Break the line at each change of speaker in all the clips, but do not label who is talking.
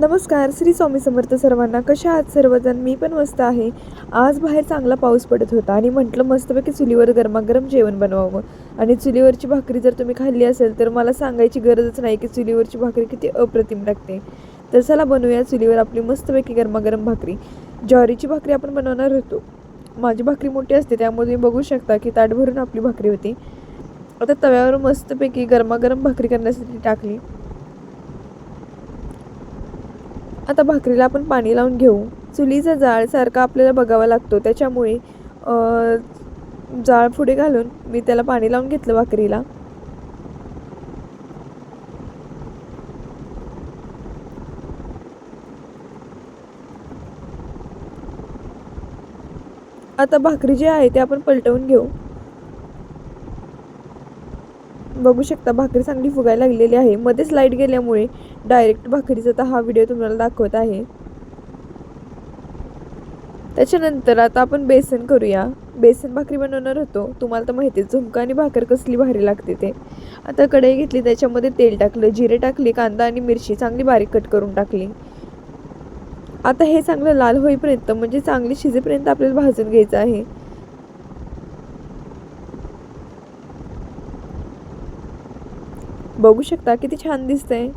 नमस्कार श्री स्वामी समर्थ सर्वांना. कशा आहात सर्वजण? मी पण मस्त आहे. आज बाहेर चांगला पाऊस पडत होता आणि म्हटलं मस्तपैकी चुलीवर गरमागरम जेवण बनवावं. आणि चुलीवरची भाकरी जर तुम्ही खाल्ली असेल तर मला सांगायची गरजच नाही की चुलीवरची भाकरी किती अप्रतिम लागते. तर चला बनवूया चुलीवर आपली मस्तपैकी गरमागरम भाकरी. ज्वारीची भाकरी आपण बनवणार होतो. माझी भाकरी मोठी असते त्यामुळे तुम्ही बघू शकता की ताट भरून आपली भाकरी होती. आता तव्यावर मस्तपैकी गरमागरम भाकरी करण्यासाठी टाकली. आता भाकरीला आपण पाणी लावून घेऊ. चुलीचा जाळ सारखा आपल्याला बघावा लागतो. त्याच्यामुळे जाळ पुढे घालून मी त्याला पाणी लावून घेतलं भाकरीला. आता भाकरी जी आहे ते आपण पलटवून घेऊ. बघू शकता भाकरी चांगली फुगायला लागलेली आहे. मध्येच लाइट गेल्यामुळे डायरेक्ट भाकरीचा तर हा व्हिडिओ तुम्हाला दाखवत आहे. त्याच्यानंतर आता आपण बेसन करूया. बेसन भाकरी बनवणार होतो. तुम्हाला तर माहिती आहे झुमका आणि भाकर कसली भारी लागते ते. आता कढई घेतली त्याच्यामध्ये तेल टाकलं जिरे टाकले कांदा आणि मिरची चांगली बारीक कट करून टाकली. आता हे चांगलं लाल होईपर्यंत म्हणजे चांगली शिजेपर्यंत आपल्याला भाजून घ्यायचं आहे. बघू शकता किती छान दिसतंय.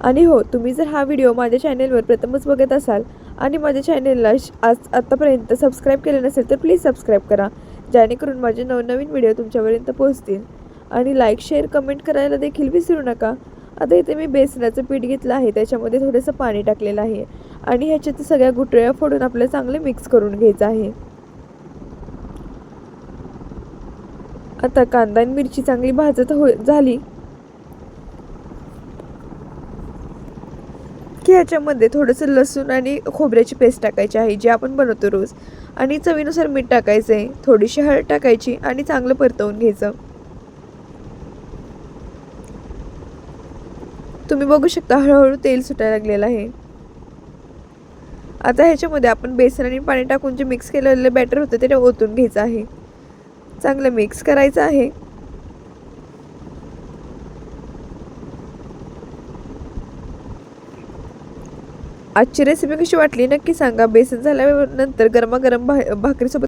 आणि हो तुम्ही जर हा व्हिडिओ माझ्या चॅनेलवर प्रथमच बघत असाल आणि माझ्या चॅनेलला श- आज आत्तापर्यंत सबस्क्राईब केले नसेल तर प्लीज सबस्क्राईब करा. जेणेकरून माझे नवनवीन व्हिडिओ तुमच्यापर्यंत पोहोचतील. आणि लाईक शेअर कमेंट करायला देखील विसरू नका. आता इथे मी बेसनाचं पीठ घेतलं आहे त्याच्यामध्ये थोडंसं पाणी टाकलेलं आहे. आणि ह्याच्यात सगळ्या गुटळ्या फोडून आपल्याला चांगलं मिक्स करून घ्यायचं आहे. आता कांदा आणि मिरची चांगली भाजत हो झाली. की ह्याच्यामध्ये थोडंसं लसूण आणि खोबऱ्याची पेस्ट टाकायची आहे जी आपण बनवतो रोज. आणि चवीनुसार मीठ टाकायचं आहे थोडीशी हळद टाकायची आणि चांगलं परतवून घ्यायचं. तुम्ही बघू शकता हळूहळू तेल सुटायला लागलेलं आहे. आता ह्याच्यामध्ये आपण बेसन आणि पाणी टाकून जे मिक्स केलेलं बॅटर होतं ते ओतून घ्यायचं आहे. चांगलं मिक्स करायचं आहे. आजची रेसिपी कशी वाटली? नक्की सांगा. बेसन झाल्यानंतर गरमागरम भा भाकरीसोबत